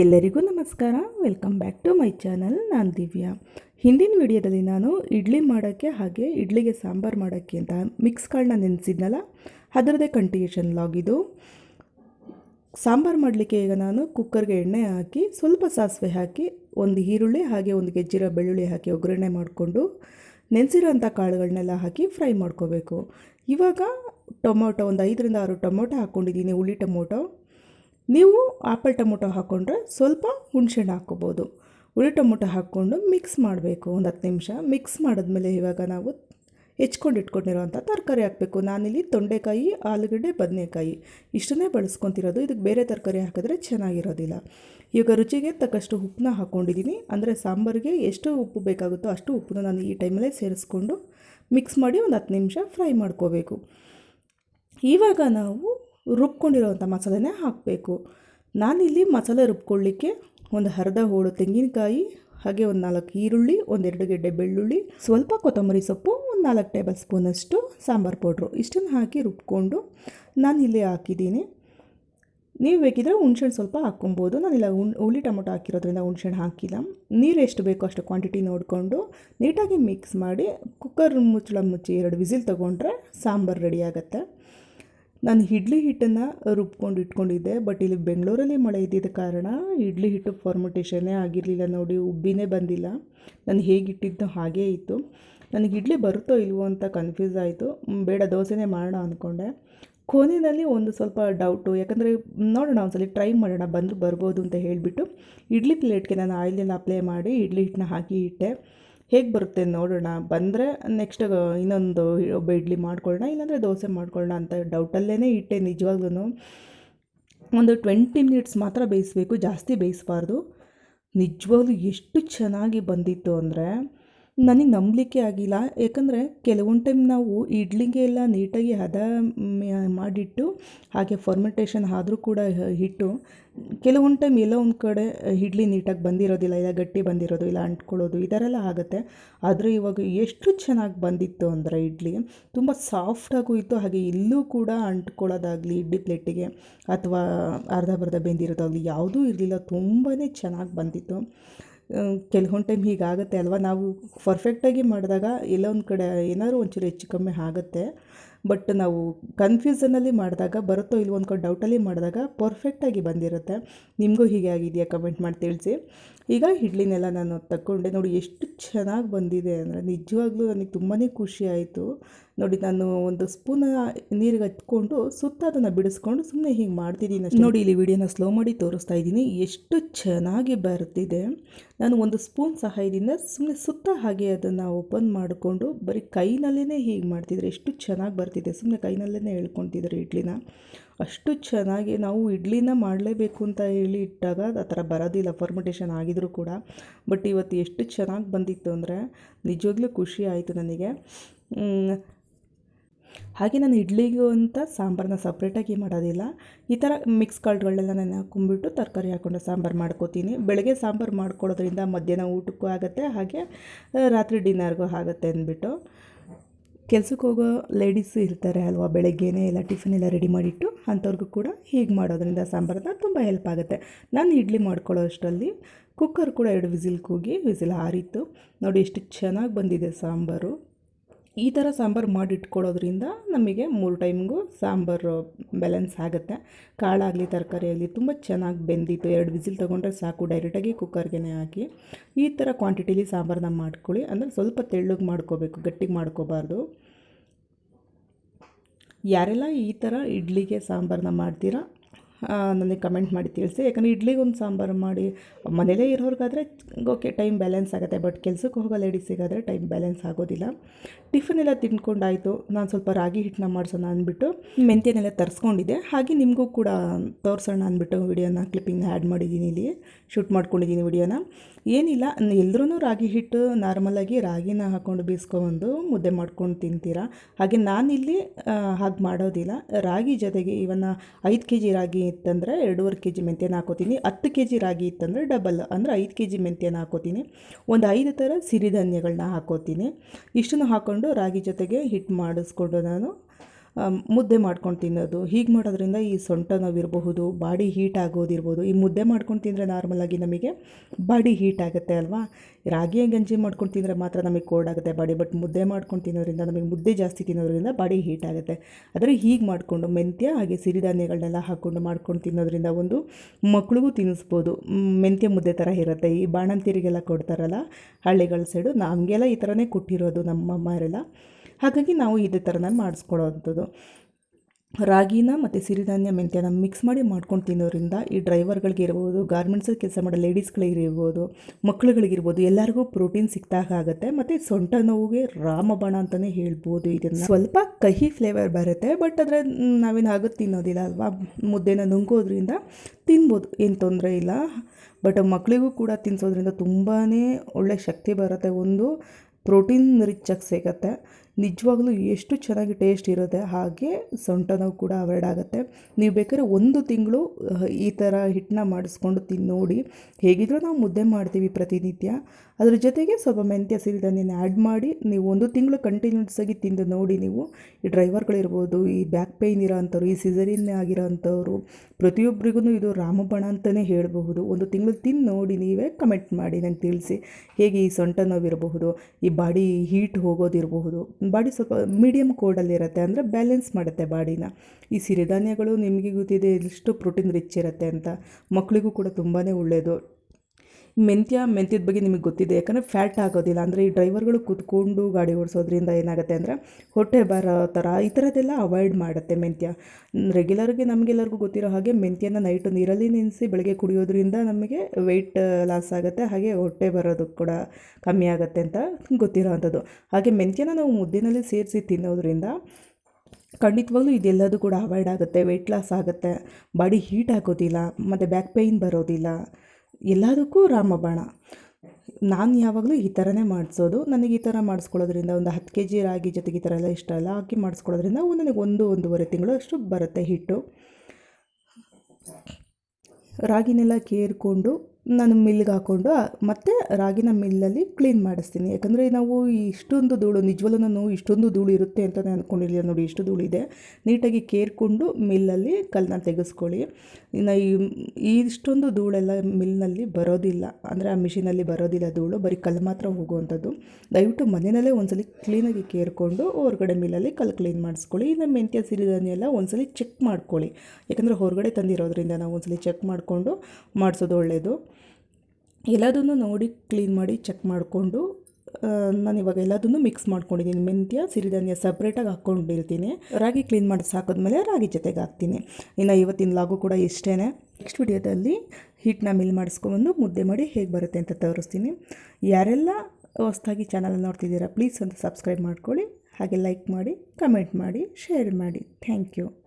ಎಲ್ಲರಿಗೂ ನಮಸ್ಕಾರ. Welcome back to my channel ನಾನು ದಿವ್ಯಾ. ಹಿಂದಿನ ವಿಡಿಯೋದಲ್ಲಿ ನಾನು ಇಡ್ಲಿ ಮಾಡೋಕ್ಕೆ ಹಾಗೆ ಇಡ್ಲಿಗೆ ಸಾಂಬಾರು ಮಾಡೋಕ್ಕೆ ಅಂತ ಮಿಕ್ಸ್ ಕಾಳನ್ನ ನೆನೆಸಿದ್ನಲ್ಲ ಅದರದೇ ಕಂಟಿನ್ಯೂಷನ್ ಲಾಗ್ ಇದು. ಸಾಂಬಾರು ಮಾಡಲಿಕ್ಕೆ ಈಗ ನಾನು ಕುಕ್ಕರ್ಗೆ ಎಣ್ಣೆ ಹಾಕಿ, ಸ್ವಲ್ಪ ಸಾಸಿವೆ ಹಾಕಿ, ಒಂದು ಈರುಳ್ಳಿ ಹಾಗೆ ಒಂದು ಗೆಜ್ಜಿರೋ ಬೆಳ್ಳುಳ್ಳಿ ಹಾಕಿ ಒಗ್ಗರಣೆ ಮಾಡಿಕೊಂಡು, ನೆನೆಸಿರೋಂಥ ಕಾಳುಗಳನ್ನೆಲ್ಲ ಹಾಕಿ ಫ್ರೈ ಮಾಡ್ಕೋಬೇಕು. ಇವಾಗ ಟೊಮೊಟೊ, ಒಂದು ಐದರಿಂದ ಆರು ಟೊಮೊಟೊ ಹಾಕ್ಕೊಂಡಿದ್ದೀನಿ ಹುಳಿ ಟೊಮೊಟೊ. ನೀವು ಆಪಲ್ ಟೊಮೊಟೊ ಹಾಕ್ಕೊಂಡ್ರೆ ಸ್ವಲ್ಪ ಹುಣಸೆಹಣ್ಣು ಹಾಕ್ಕೋಬೋದು. ಹುಳಿ ಟೊಮೊಟೊ ಹಾಕ್ಕೊಂಡು ಮಿಕ್ಸ್ ಮಾಡಬೇಕು, ಒಂದು ಹತ್ತು ನಿಮಿಷ. ಮಿಕ್ಸ್ ಮಾಡಿದ್ಮೇಲೆ ಇವಾಗ ನಾವು ಹೆಚ್ಕೊಂಡು ಇಟ್ಕೊಂಡಿರೋಂಥ ತರಕಾರಿ ಹಾಕಬೇಕು. ನಾನಿಲ್ಲಿ ತೊಂಡೆಕಾಯಿ, ಆಲೂಗಡ್ಡೆ, ಬದನೆಕಾಯಿ ಇಷ್ಟನ್ನೇ ಬಳಸ್ಕೊತಿರೋದು. ಇದಕ್ಕೆ ಬೇರೆ ತರಕಾರಿ ಹಾಕಿದ್ರೆ ಚೆನ್ನಾಗಿರೋದಿಲ್ಲ. ಈಗ ರುಚಿಗೆ ತಕ್ಕಷ್ಟು ಉಪ್ಪನ್ನ ಹಾಕ್ಕೊಂಡಿದ್ದೀನಿ ಅಂದರೆ ಸಾಂಬಾರಿಗೆ ಎಷ್ಟು ಉಪ್ಪು ಬೇಕಾಗುತ್ತೋ ಅಷ್ಟು ಉಪ್ಪನ್ನ ನಾನು ಈ ಟೈಮಲ್ಲೇ ಸೇರಿಸ್ಕೊಂಡು ಮಿಕ್ಸ್ ಮಾಡಿ ಒಂದು ಹತ್ತು ನಿಮಿಷ ಫ್ರೈ ಮಾಡ್ಕೋಬೇಕು. ಇವಾಗ ನಾವು ರುಬ್ಕೊಂಡಿರೋವಂಥ ಮಸಾಲೆನೇ ಹಾಕಬೇಕು. ನಾನಿಲ್ಲಿ ಮಸಾಲೆ ರುಬ್ಕೊಳ್ಳಿಕ್ಕೆ ಒಂದು ಅರ್ಧ ಹೋಳು ತೆಂಗಿನಕಾಯಿ, ಹಾಗೆ ಒಂದು ನಾಲ್ಕು ಈರುಳ್ಳಿ ಒಂದೆರಡು ಗೆಡ್ಡೆ ಬೆಳ್ಳುಳ್ಳಿ, ಸ್ವಲ್ಪ ಕೊತ್ತಂಬರಿ ಸೊಪ್ಪು, ಒಂದು ನಾಲ್ಕು ಟೇಬಲ್ ಸ್ಪೂನಷ್ಟು ಸಾಂಬಾರು ಪೌಡ್ರು. ಇಷ್ಟನ್ನು ಹಾಕಿ ರುಬ್ಕೊಂಡು ನಾನು ಇಲ್ಲಿ ಹಾಕಿದ್ದೀನಿ. ನೀವು ಬೇಕಿದ್ರೆ ಹುಣ್ಸೆಹಣ್ಣು ಸ್ವಲ್ಪ ಹಾಕ್ಕೊಬೋದು. ನಾನಿಲ್ಲ ಉಣ್ ಹುಳಿ ಟೊಮೊಟೊ ಹಾಕಿರೋದ್ರಿಂದ ಹುಣ್ಸೆಹಣ್ಣು ಹಾಕಿಲ್ಲ. ನೀರು ಎಷ್ಟು ಬೇಕೋ ಅಷ್ಟು ಕ್ವಾಂಟಿಟಿ ನೋಡಿಕೊಂಡು ನೀಟಾಗಿ ಮಿಕ್ಸ್ ಮಾಡಿ ಕುಕ್ಕರ್ ಮುಚ್ಚಳ ಮುಚ್ಚಿ ಎರಡು ವಿಸಿಲ್ ತೊಗೊಂಡ್ರೆ ಸಾಂಬಾರು ರೆಡಿ ನಾನು ಇಡ್ಲಿ ಹಿಟ್ಟನ್ನು ರುಬ್ಕೊಂಡು ಇಟ್ಕೊಂಡಿದ್ದೆ ಬಟ್ ಇಲ್ಲಿ ಬೆಂಗಳೂರಲ್ಲಿ ಮಳೆ ಇದ್ದಿದ್ದ ಕಾರಣ ಇಡ್ಲಿ ಹಿಟ್ಟು ಫಾರ್ಮುಟೇಷನ್ನೇ ಆಗಿರಲಿಲ್ಲ. ನೋಡಿ, ಉಬ್ಬಿನೇ ಬಂದಿಲ್ಲ. ನಾನು ಹೇಗೆ ಇಟ್ಟಿದ್ದು ಹಾಗೇ ಇತ್ತು. ನನಗೆ ಇಡ್ಲಿ ಬರುತ್ತೋ ಇಲ್ವೋ ಅಂತ ಕನ್ಫ್ಯೂಸ್ ಆಯಿತು. ಬೇಡ, ದೋಸೆನೇ ಮಾಡೋಣ ಅಂದ್ಕೊಂಡೆ ಕೊನೆಯಲ್ಲಿ ಒಂದು ಸ್ವಲ್ಪ ಡೌಟು ಯಾಕಂದರೆ ನೋಡೋಣ ಒಂದ್ಸಲ ಟ್ರೈ ಮಾಡೋಣ ಬಂದರೂ ಬರ್ಬೋದು ಅಂತ ಹೇಳಿಬಿಟ್ಟು, ಇಡ್ಲಿ ಪ್ಲೇಟ್ಗೆ ನಾನು ಆಯಿಲನ್ನು ಅಪ್ಲೈ ಮಾಡಿ ಇಡ್ಲಿ ಹಿಟ್ಟನ್ನ ಹಾಕಿ ಇಟ್ಟೆ. ಹೇಗೆ ಬರುತ್ತೆ ನೋಡೋಣ. ಬಂದರೆ ನೆಕ್ಸ್ಟ್ ಇನ್ನೊಂದು ಒಬ್ಬ ಇಡ್ಲಿ ಮಾಡ್ಕೊಳ್ಳೋಣ ಇಲ್ಲಾಂದರೆ ದೋಸೆ ಮಾಡ್ಕೊಳ್ಳೋಣ ಅಂತ ಡೌಟಲ್ಲೇ ಇಟ್ಟೆ ನಿಜವಾಗ್ಲೂ ಒಂದು ಟ್ವೆಂಟಿ ಮಿನಿಟ್ಸ್ ಮಾತ್ರ ಬೇಯಿಸ್ಬೇಕು, ಜಾಸ್ತಿ ಬೇಯಿಸಬಾರ್ದು. ನಿಜವಾಗ್ಲೂ ಎಷ್ಟು ಚೆನ್ನಾಗಿ ಬಂದಿತ್ತು ಅಂದರೆ ನನಗೆ ನಂಬಲಿಕ್ಕೆ ಆಗಿಲ್ಲ. ಯಾಕಂದರೆ ಕೆಲವೊಂದು ಟೈಮ್ ನಾವು ಇಡ್ಲಿಗೆ ಎಲ್ಲ ನೀಟಾಗಿ ಹದ ಮಾಡಿಟ್ಟು, ಹಾಗೆ ಫರ್ಮೆಂಟೇಷನ್ ಆದರೂ ಕೂಡ ಹಿಟ್ಟು. ಕೆಲವೊಂದು ಟೈಮ್ ಎಲ್ಲೋ ಒಂದು ಕಡೆ ಇಡ್ಲಿ ನೀಟಾಗಿ ಬಂದಿರೋದಿಲ್ಲ, ಇಲ್ಲ ಗಟ್ಟಿ ಬಂದಿರೋದು, ಇಲ್ಲ ಅಂಟ್ಕೊಳ್ಳೋದು, ಈ ಥರ ಎಲ್ಲ ಆಗುತ್ತೆ. ಆದರೆ ಇವಾಗ ಎಷ್ಟು ಚೆನ್ನಾಗಿ ಬಂದಿತ್ತು ಅಂದರೆ ಇಡ್ಲಿ. ತುಂಬ ಸಾಫ್ಟಾಗೂ ಇತ್ತು, ಹಾಗೆ ಇಲ್ಲೂ ಕೂಡ ಅಂಟ್ಕೊಳ್ಳೋದಾಗಲಿ, ಇಡ್ಲಿ ಪ್ಲೇಟಿಗೆ, ಅಥವಾ ಅರ್ಧ ಬರ್ಧ ಬೆಂದಿರೋದಾಗಲಿ, ಯಾವುದೂ ಇರಲಿಲ್ಲ ತುಂಬಾ ಚೆನ್ನಾಗಿ ಬಂದಿತ್ತು. ಕೆಲವೊಂದು ಟೈಮ್ ಹೀಗಾಗುತ್ತೆ ಅಲ್ವಾ? ನಾವು ಪರ್ಫೆಕ್ಟಾಗಿ ಮಾಡಿದಾಗ ಎಲ್ಲೊಂದು ಕಡೆ ಏನಾದರೂ ಒಂಚೂರು ಹೆಚ್ಚು ಕಮ್ಮಿ ಆಗುತ್ತೆ. ಬಟ್ ನಾವು ಕನ್ಫ್ಯೂಸನಲ್ಲಿ ಮಾಡಿದಾಗ ಬರುತ್ತೋ ಇಲ್ವೋ ಅಂದ್ಕೊಂಡು ಡೌಟಲ್ಲಿ ಮಾಡಿದಾಗ ಪರ್ಫೆಕ್ಟಾಗಿ ಬಂದಿರುತ್ತೆ. ನಿಮಗೂ ಹೀಗೆ ಆಗಿದೆಯಾ ಕಮೆಂಟ್ ಮಾಡಿ ತಿಳಿಸಿ. ಈಗ ಇಡ್ಲಿನೆಲ್ಲ ನಾನು ತಗೊಂಡೆ ನೋಡಿ ಎಷ್ಟು ಚೆನ್ನಾಗಿ ಬಂದಿದೆ ಅಂದರೆ ನಿಜವಾಗ್ಲೂ ನನಗೆ ತುಂಬಾ ಖುಷಿ ಆಯಿತು. ನೋಡಿ ನಾನು ಒಂದು ಸ್ಪೂನ್ ನೀರಿಗೆ ಹಚ್ಕೊಂಡು ಸುತ್ತ ಅದನ್ನು ಬಿಡಿಸ್ಕೊಂಡು ಸುಮ್ಮನೆ ಹೀಗೆ ಮಾಡ್ತಿದ್ದೀನಿ ನೋಡಿ ಇಲ್ಲಿ ವಿಡಿಯೋನ ಸ್ಲೋ ಮಾಡಿ ತೋರಿಸ್ತಾ ಇದ್ದೀನಿ. ಎಷ್ಟು ಚೆನ್ನಾಗಿ ಬರ್ತಿದೆ. ನಾನು ಒಂದು ಸ್ಪೂನ್ ಸಹಾಯದಿಂದ ಸುಮ್ಮನೆ ಸುತ್ತ ಹಾಗೆ ಅದನ್ನು ಓಪನ್ ಮಾಡಿಕೊಂಡು ಬರೀ ಕೈನಲ್ಲೇ ಹೀಗೆ ಮಾಡ್ತಿದ್ರೆ ಎಷ್ಟು ಚೆನ್ನಾಗಿ ಬರ್ತಿದೆ. ಸುಮ್ಮನೆ ಕೈನಲ್ಲೇ ಹೇಳ್ಕೊತಿದ್ರು ಇಡ್ಲಿನ. ಅಷ್ಟು ಚೆನ್ನಾಗಿ ನಾವು ಇಡ್ಲಿನ ಮಾಡಲೇಬೇಕು ಅಂತ ಹೇಳಿ ಇಟ್ಟಾಗ ಆ ಥರ ಬರೋದಿಲ್ಲ ಫರ್ಮೆಂಟೇಷನ್ ಆಗಿದ್ರೂ ಕೂಡ. ಬಟ್ ಇವತ್ತು ಎಷ್ಟು ಚೆನ್ನಾಗಿ ಬಂದಿತ್ತು ಅಂದರೆ ನಿಜವಾಗ್ಲೂ ಖುಷಿ ಆಯಿತು ನನಗೆ. ಹಾಗೆ ನಾನು ಇಡ್ಲಿಗೂ ಅಂತ ಸಾಂಬಾರನ್ನ ಸಪ್ರೇಟಾಗಿ ಮಾಡೋದಿಲ್ಲ. ಈ ಥರ ಮಿಕ್ಸ್ ಕಾಳುಗಳನ್ನೆಲ್ಲ ನಾನು ಹಾಕೊಂಡ್ಬಿಟ್ಟು ತರಕಾರಿ ಹಾಕ್ಕೊಂಡು ಸಾಂಬಾರು ಮಾಡ್ಕೋತೀನಿ. ಬೆಳಗ್ಗೆ ಸಾಂಬಾರು ಮಾಡ್ಕೊಳ್ಳೋದ್ರಿಂದ ಮಧ್ಯಾಹ್ನ ಊಟಕ್ಕೂ ಆಗುತ್ತೆ, ಹಾಗೆ ರಾತ್ರಿ ಡಿನ್ನರ್ಗೂ ಆಗುತ್ತೆ ಅಂದ್ಬಿಟ್ಟು. ಕೆಲ್ಸಕ್ಕೆ ಹೋಗೋ ಲೇಡೀಸು ಇರ್ತಾರೆ ಅಲ್ವಾ, ಬೆಳಗ್ಗೆನೇ ಎಲ್ಲ ಟಿಫಿನ್ ಎಲ್ಲ ರೆಡಿ ಮಾಡಿಟ್ಟು ಅಂಥವ್ರಿಗೂ ಕೂಡ ಹೀಗೆ ಮಾಡೋದ್ರಿಂದ ಸಾಂಬಾರನ್ನ ತುಂಬ ಹೆಲ್ಪ್ ಆಗುತ್ತೆ. ನಾನು ಇಡ್ಲಿ ಮಾಡ್ಕೊಳ್ಳೋ ಅಷ್ಟರಲ್ಲಿ ಕುಕ್ಕರ್ ಕೂಡ ಎರಡು ವಿಸಿಲ್ ಕೂಗಿ ವಿಸಿಲ್ ಹಾರಿತ್ತು. ನೋಡಿ ಎಷ್ಟು ಚೆನ್ನಾಗಿ ಬಂದಿದೆ ಸಾಂಬಾರು. ಈ ಥರ ಸಾಂಬಾರು ಮಾಡಿಟ್ಕೊಳ್ಳೋದ್ರಿಂದ ನಮಗೆ ಮೂರು ಟೈಮ್ಗೂ ಸಾಂಬಾರು ಬ್ಯಾಲೆನ್ಸ್ ಆಗುತ್ತೆ. ಕಾಳಾಗಲಿ, ತರಕಾರಿ ಆಗಲಿ ತುಂಬ ಚೆನ್ನಾಗಿ ಬೆಂದಿತ್ತು. ಎರಡು ವಿಸಿಲ್ ತೊಗೊಂಡ್ರೆ ಸಾಕು. ಡೈರೆಕ್ಟಾಗಿ ಕುಕ್ಕರ್ಗೆ ಹಾಕಿ ಈ ಥರ ಕ್ವಾಂಟಿಟಿಲಿ ಸಾಂಬಾರನ್ನ ಮಾಡ್ಕೊಳ್ಳಿ. ಅಂದರೆ ಸ್ವಲ್ಪ ತೆಳ್ಳಗೆ ಮಾಡ್ಕೋಬೇಕು, ಗಟ್ಟಿಗೆ ಮಾಡ್ಕೋಬಾರ್ದು. ಯಾರೆಲ್ಲ ಈ ಥರ ಇಡ್ಲಿಗೆ ಸಾಂಬಾರನ್ನ ಮಾಡ್ತೀರಾ ನನಗೆ ಕಮೆಂಟ್ ಮಾಡಿ ತಿಳಿಸಿ. ಯಾಕಂದರೆ ಇಡ್ಲಿಗೆ ಒಂದು ಸಾಂಬಾರು ಮಾಡಿ ಮನೇಲೇ ಇರೋರ್ಗಾದರೆ ಓಕೆ ಟೈಮ್ ಬ್ಯಾಲೆನ್ಸ್ ಆಗುತ್ತೆ. ಬಟ್ ಕೆಲಸಕ್ಕೆ ಹೋಗೋ ಲೇಡೀಸಿಗಾದರೆ ಟೈಮ್ ಬ್ಯಾಲೆನ್ಸ್ ಆಗೋದಿಲ್ಲ. ಟಿಫನ್ ಎಲ್ಲ ತಿನ್ಕೊಂಡಾಯಿತು ನಾನು ಸ್ವಲ್ಪ ರಾಗಿ ಹಿಟ್ಟನ್ನ ಮಾಡಿಸೋಣ ಅಂದ್ಬಿಟ್ಟು ಮೆಂತ್ಯನೆಲ್ಲ ತರಿಸ್ಕೊಂಡಿದ್ದೆ. ಹಾಗೆ ನಿಮಗೂ ಕೂಡ ತೋರಿಸೋಣ ಅಂದ್ಬಿಟ್ಟು ವಿಡಿಯೋನ ಕ್ಲಿಪ್ಪಿಂಗ್ ಆ್ಯಡ್ ಮಾಡಿದ್ದೀನಿ ಇಲ್ಲಿ. ಶೂಟ್ ಮಾಡ್ಕೊಂಡಿದ್ದೀನಿ ವಿಡಿಯೋನ ಏನಿಲ್ಲ ಎಲ್ಲರೂ ರಾಗಿ ಹಿಟ್ಟು ನಾರ್ಮಲಾಗಿ ರಾಗಿನ ಹಾಕ್ಕೊಂಡು ಬೀಸ್ಕೊಬಂದು ಮುದ್ದೆ ಮಾಡ್ಕೊಂಡು ತಿಂತೀರಾ? ಹಾಗೆ ನಾನಿಲ್ಲಿ ಹಾಗೆ ಮಾಡೋದಿಲ್ಲ. ರಾಗಿ ಜೊತೆಗೆ ಇವನ್ನ ಐದು ಕೆ ಜಿ ರಾಗಿ ಇತ್ತಂದರೆ ಎರಡೂವರೆ ಕೆ ಜಿ ಮೆಂತ್ಯನ ಹಾಕೋತೀನಿ. ಹತ್ತು ಕೆ ಜಿ ರಾಗಿ ಇತ್ತಂದರೆ ಡಬಲ್ ಅಂದರೆ ಐದು ಕೆ ಜಿ ಮೆಂತ್ಯನ ಹಾಕೋತೀನಿ. ಒಂದು ಐದು ಥರ ಸಿರಿಧಾನ್ಯಗಳನ್ನ ಹಾಕೋತೀನಿ. ಇಷ್ಟನ್ನು ಹಾಕ್ಕೊಂಡು ರಾಗಿ ಜೊತೆಗೆ ಹಿಟ್ಟು ಮಾಡಿಸ್ಕೊಂಡು ನಾನು ಮುದ್ದೆ ಮಾಡ್ಕೊಂಡು ತಿನ್ನೋದು, ಹೀಗೆ ಮಾಡೋದ್ರಿಂದ ಈ ಸೊಂಟ ನೋವಿರಬಹುದು, ಬಾಡಿ ಹೀಟ್ ಆಗೋದಿರ್ಬೋದು. ಈ ಮುದ್ದೆ ಮಾಡ್ಕೊಂಡು ತಿಂದರೆ ನಾರ್ಮಲಾಗಿ ನಮಗೆ ಬಾಡಿ ಹೀಟ್ ಆಗುತ್ತೆ ಅಲ್ವಾ? ರಾಗಿ ಗಂಜಿ ಮಾಡ್ಕೊಂಡು ತಿಂದರೆ ಮಾತ್ರ ನಮಗೆ ಕೋಲ್ಡ್ ಆಗುತ್ತೆ ಬಾಡಿ ಬಟ್ ಮುದ್ದೆ ಮಾಡ್ಕೊಂಡು ತಿನ್ನೋದ್ರಿಂದ, ನಮಗೆ ಮುದ್ದೆ ಜಾಸ್ತಿ ತಿನ್ನೋದ್ರಿಂದ ಬಾಡಿ ಹೀಟ್ ಆಗುತ್ತೆ. ಆದರೆ ಹೀಗೆ ಮಾಡಿಕೊಂಡು ಮೆಂತ್ಯ ಹಾಗೆ ಸಿರಿಧಾನ್ಯಗಳನ್ನೆಲ್ಲ ಹಾಕ್ಕೊಂಡು ಮಾಡ್ಕೊಂಡು ತಿನ್ನೋದ್ರಿಂದ ಒಂದು ಮಕ್ಳಿಗೂ ತಿನ್ನಿಸ್ಬೋದು. ಮೆಂತ್ಯ ಮುದ್ದೆ ಥರ ಇರುತ್ತೆ. ಈ ಬಾಣಂತಿರಿಗೆಲ್ಲ ಕೊಡ್ತಾರಲ್ಲ ಹಳ್ಳಿಗಳ ಸೈಡು ನಮಗೆಲ್ಲ ಈ ಥರನೇ ಕೊಟ್ಟಿರೋದು ನಮ್ಮ ಅಮ್ಮರೆಲ್ಲ ಹಾಗಾಗಿ ನಾವು ಇದೇ ಥರನೇ ಮಾಡಿಸ್ಕೊಳ್ಳೋವಂಥದ್ದು ರಾಗಿನ ಮತ್ತು ಸಿರಿಧಾನ್ಯ, ಮೆಂತ್ಯನ ಮಿಕ್ಸ್ ಮಾಡಿ ಮಾಡ್ಕೊಂಡು ತಿನ್ನೋದ್ರಿಂದ ಈ ಡ್ರೈವರ್ಗಳಿಗಿರ್ಬೋದು ಗಾರ್ಮೆಂಟ್ಸಲ್ಲಿ ಕೆಲಸ ಮಾಡೋ ಲೇಡೀಸ್ಗಳಿಗಿರ್ಬೋದು ಮಕ್ಳುಗಳಿಗಿರ್ಬೋದು, ಎಲ್ಲರಿಗೂ ಪ್ರೋಟೀನ್ ಸಿಕ್ತಾಗ ಆಗುತ್ತೆ. ಮತ್ತು ಸೊಂಟ ನೋವಿಗೆ ರಾಮಬಾಣ ಅಂತಲೇ ಹೇಳ್ಬೋದು ಇದನ್ನು. ಸ್ವಲ್ಪ ಕಹಿ ಫ್ಲೇವರ್ ಬರುತ್ತೆ ಬಟ್ ಅದರ ನಾವೇನು ಆಗುತ್ತೆ ತಿನ್ನೋದಿಲ್ಲ ಅಲ್ವಾ? ಮುದ್ದೆನ ನುಂಗೋದ್ರಿಂದ ತಿನ್ಬೋದು, ಏನು ತೊಂದರೆ ಇಲ್ಲ. ಬಟ್ ಮಕ್ಕಳಿಗೂ ಕೂಡ ತಿನ್ನಿಸೋದ್ರಿಂದ ತುಂಬಾ ಒಳ್ಳೆ ಶಕ್ತಿ ಬರುತ್ತೆ. ಒಂದು ಪ್ರೋಟೀನ್ ರಿಚ್ ಆಗಿ ಸಿಗುತ್ತೆ. ನಿಜವಾಗ್ಲೂ ಎಷ್ಟು ಚೆನ್ನಾಗಿ ಟೇಸ್ಟ್ ಇರುತ್ತೆ ಹಾಗೆ ಸೊಂಟ ಕೂಡ ಅವಾಯ್ಡ್ ಆಗುತ್ತೆ. ನೀವು ಬೇಕಾದ್ರೆ ಒಂದು ತಿಂಗಳು ಈ ಥರ ಹಿಟ್ಟನ್ನ ಮಾಡಿಸ್ಕೊಂಡು ತಿನ್ನು ನೋಡಿ. ಹೇಗಿದ್ರೂ ನಾವು ಮುದ್ದೆ ಮಾಡ್ತೀವಿ ಪ್ರತಿನಿತ್ಯ. ಅದ್ರ ಜೊತೆಗೆ ಸ್ವಲ್ಪ ಮೆಂತ್ಯ ಸಿರಿಧಾನ್ಯನ ಆ್ಯಡ್ ಮಾಡಿ, ನೀವು ಒಂದು ತಿಂಗಳು ಕಂಟಿನ್ಯೂಸ್ ಆಗಿ ತಿಂದು ನೋಡಿ ನೀವು. ಈ ಡ್ರೈವರ್ಗಳಿರ್ಬೋದು, ಈ ಬ್ಯಾಕ್ ಪೇಯ್ನ್ ಇರೋ ಅಂಥವ್ರು ಈ ಸಿಸರಿನ್ ಆಗಿರೋ ಅಂಥವ್ರು ಪ್ರತಿಯೊಬ್ಬರಿಗೂ ಇದು ರಾಮಬಣ ಅಂತಲೇ ಹೇಳಬಹುದು. ಒಂದು ತಿಂಗಳು ತಿಂದು ನೋಡಿ ನೀವೇ ಕಮೆಂಟ್ ಮಾಡಿ ನನಗೆ ತಿಳಿಸಿ. ಹೇಗೆ ಈ ಸೊಂಟ ನೋವಿರಬಹುದು, ಈ ಬಾಡಿ ಹೀಟ್ ಹೋಗೋದಿರಬಹುದು. ಬಾಡಿ ಸ್ವಲ್ಪ ಮೀಡಿಯಮ್ ಕೋಲ್ಡಲ್ಲಿರುತ್ತೆ ಅಂದರೆ ಬ್ಯಾಲೆನ್ಸ್ ಮಾಡುತ್ತೆ ಬಾಡಿನ ಈ ಸಿರಿಧಾನ್ಯಗಳು ನಿಮಗೆ ಗೊತ್ತಿದೆ ಎಷ್ಟು ಪ್ರೋಟೀನ್ ರಿಚ್ ಇರುತ್ತೆ ಅಂತ. ಮಕ್ಕಳಿಗೂ ಕೂಡ ತುಂಬಾ ಒಳ್ಳೆಯದು ಮೆಂತ್ಯ, ಮೆಂತ್ಯದ ಬಗ್ಗೆ ನಿಮಗೆ ಗೊತ್ತಿದೆ. ಯಾಕಂದರೆ ಫ್ಯಾಟ್ ಆಗೋದಿಲ್ಲ. ಅಂದರೆ ಈ ಡ್ರೈವರ್ಗಳು ಕೂತ್ಕೊಂಡು ಗಾಡಿ ಓಡಿಸೋದ್ರಿಂದ ಏನಾಗುತ್ತೆ ಅಂದರೆ ಹೊಟ್ಟೆ ಬರೋ ಥರ ಈ ಥರದ್ದೆಲ್ಲ ಅವಾಯ್ಡ್ ಮಾಡುತ್ತೆ ಮೆಂತ್ಯ. ರೆಗ್ಯುಲರ್ಗೆ ನಮಗೆಲ್ಲರಿಗೂ ಗೊತ್ತಿರೋ ಹಾಗೆ ಮೆಂತ್ಯನ ನೈಟು ನೀರಲ್ಲಿ ನೆನೆಸಿ ಬೆಳಗ್ಗೆ ಕುಡಿಯೋದ್ರಿಂದ ನಮಗೆ ವೆಯ್ಟ್ ಲಾಸ್ ಆಗುತ್ತೆ. ಹಾಗೆ ಹೊಟ್ಟೆ ಬರೋದು ಕೂಡ ಕಮ್ಮಿ ಆಗುತ್ತೆ ಅಂತ ಗೊತ್ತಿರೋ ಅಂಥದ್ದು. ಹಾಗೆ ಮೆಂತ್ಯನ ನಾವು ಮುದ್ದಿನಲ್ಲಿ ಸೇರಿಸಿ ತಿನ್ನೋದ್ರಿಂದ ಖಂಡಿತವಾಗ್ಲೂ ಇದೆಲ್ಲದೂ ಕೂಡ ಅವಾಯ್ಡ್ ಆಗುತ್ತೆ. ವೆಯ್ಟ್ ಲಾಸ್ ಆಗುತ್ತೆ. ಬಾಡಿ ಹೀಟ್ ಆಗೋದಿಲ್ಲ. ಮತ್ತು ಬ್ಯಾಕ್ ಪೇಯ್ನ್ ಬರೋದಿಲ್ಲ. ಎಲ್ಲದಕ್ಕೂ ರಾಮಬಾಣ. ನಾನು ಯಾವಾಗಲೂ ಈ ಥರನೇ ಮಾಡಿಸೋದು. ನನಗೆ ಈ ಥರ ಮಾಡಿಸ್ಕೊಳ್ಳೋದ್ರಿಂದ ಒಂದು ಹತ್ತು ಕೆ ಜಿ ರಾಗಿ ಜೊತೆಗೆ ಈ ಥರ ಎಲ್ಲ ಇಷ್ಟ ಎಲ್ಲ ಹಾಕಿ ಮಾಡಿಸ್ಕೊಳ್ಳೋದ್ರಿಂದ ನನಗೆ ಒಂದು, ಒಂದೂವರೆ ತಿಂಗಳು ಅಷ್ಟು ಬರುತ್ತೆ ಹಿಟ್ಟು. ರಾಗಿನೆಲ್ಲ ಕೇರ್ಕೊಂಡು ನಾನು ಮಿಲ್ಗೆ ಹಾಕ್ಕೊಂಡು ಮತ್ತು ರಾಗಿನ ಮಿಲ್ಲಲ್ಲಿ ಕ್ಲೀನ್ ಮಾಡಿಸ್ತೀನಿ. ಯಾಕಂದರೆ ನಾವು ಇಷ್ಟೊಂದು ಧೂಳು ನಿಜವಲ್ಲೂ ನಾನು ಇಷ್ಟೊಂದು ಧೂಳು ಇರುತ್ತೆ ಅಂತಲೇ ಅಂದ್ಕೊಂಡಿರಲಿಲ್ಲ ನೋಡಿ, ಇಷ್ಟು ಧೂಳು ಇದೆ. ನೀಟಾಗಿ ಕೇರ್ಕೊಂಡು ಮಿಲ್ಲಲ್ಲಿ ಕಲ್ಲನ್ನ ತೆಗೆಸ್ಕೊಳ್ಳಿ. ಇನ್ನು ಈ, ಇಷ್ಟೊಂದು ಧೂಳೆಲ್ಲ ಮಿಲ್ನಲ್ಲಿ ಬರೋದಿಲ್ಲ. ಅಂದರೆ ಆ ಮಿಷಿನಲ್ಲಿ ಬರೋದಿಲ್ಲ ಧೂಳು, ಬರೀ ಕಲ್ಲು ಮಾತ್ರ ಹೋಗುವಂಥದ್ದು. ದಯವಿಟ್ಟು ಮನೆಯಲ್ಲೇ ಒಂದ್ಸಲಿ ಕ್ಲೀನಾಗಿ ಕೇರ್ಕೊಂಡು ಹೊರಗಡೆ ಮಿಲ್ಲಲ್ಲಿ ಕಲ್ಲು ಕ್ಲೀನ್ ಮಾಡಿಸ್ಕೊಳ್ಳಿ. ಇನ್ನು ಮೆಂತ್ಯ, ಸಿರಿಧಾನ್ಯ ಒಂದು ಒಂದ್ಸಲಿ ಚೆಕ್ ಮಾಡ್ಕೊಳ್ಳಿ. ಯಾಕಂದರೆ ಹೊರಗಡೆ ತಂದಿರೋದ್ರಿಂದ ನಾವು ಒಂದ್ಸಲಿ ಚೆಕ್ ಮಾಡಿಕೊಂಡು ಮಾಡಿಸೋದು ಒಳ್ಳೆಯದು ಎಲ್ಲದನ್ನು ನೋಡಿ ಕ್ಲೀನ್ ಮಾಡಿ ಚೆಕ್ ಮಾಡಿಕೊಂಡು ನಾನು ಇವಾಗ ಎಲ್ಲದನ್ನು ಮಿಕ್ಸ್ ಮಾಡ್ಕೊಂಡಿದ್ದೀನಿ. ಮೆಂತ್ಯ, ಸಿರಿಧಾನ್ಯ ಸಪ್ರೇಟಾಗಿ ಹಾಕ್ಕೊಂಡಿರ್ತೀನಿ ರಾಗಿ ಕ್ಲೀನ್ ಮಾಡಿ ಸಾಕಿದ್ಮೇಲೆ ರಾಗಿ ಜೊತೆಗೆ ಹಾಕ್ತೀನಿ. ಇನ್ನು ಇವತ್ತಿನ ಲಾಗು ಕೂಡ ಇಷ್ಟೇ ನೆಕ್ಸ್ಟ್ ವಿಡಿಯೋದಲ್ಲಿ ಹಿಟ್ಟನ್ನ ಮಿಲ್ ಮಾಡಿಸ್ಕೊಂಡು ಮುದ್ದೆ ಮಾಡಿ ಹೇಗೆ ಬರುತ್ತೆ ಅಂತ ತೋರಿಸ್ತೀನಿ. ಯಾರೆಲ್ಲ ಹೊಸ್ದಾಗಿ ಚಾನಲ್ ನೋಡ್ತಿದ್ದೀರಾ ಪ್ಲೀಸ್ ಅಂತ ಸಬ್ಸ್ಕ್ರೈಬ್ ಮಾಡ್ಕೊಳ್ಳಿ. ಹಾಗೆ ಲೈಕ್ ಮಾಡಿ ಕಮೆಂಟ್ ಮಾಡಿ ಶೇರ್ ಮಾಡಿ. Thank you